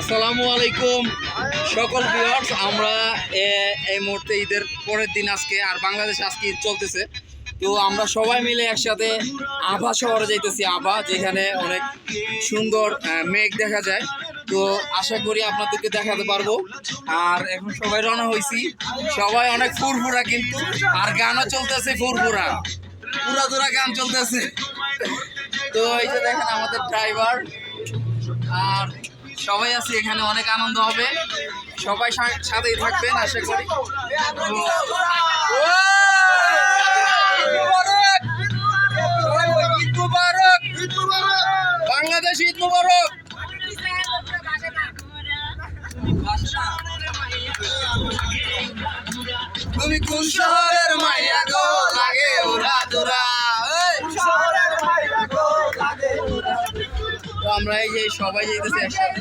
আসসালামু আলাইকুম। সকল ভিউয়ার্স আমরা এই মুহূর্তে ঈদের পরের দিন আজকে আর বাংলাদেশ আজকে ঈদ চলতেছে। তো আমরা সবাই মিলে একসাথে আভা শহরে যাইতেছি, আভা, যেখানে অনেক সুন্দর মেঘ দেখা যায়। তো আশা করি আপনাদেরকে দেখাতে পারব। আর এখন সবাই রওনা হয়েছি সবাই অনেক ফুরফুরা কিন্তু, আর গানও চলতেছে ফুরফুরা। পুরা দুরা গান চলতেছে। তো এই যে দেখেন আমাদের ড্রাইভার আর সবাই আছে, এখানে অনেক আনন্দ হবে। সবাই সাথেই থাকবেন, আশা করি। বাংলাদেশ ঈদ মুবারক। তুমি কোন শহরের মাইয়া? তো আমরা এই যে সবাই যেতেছি একসাথে।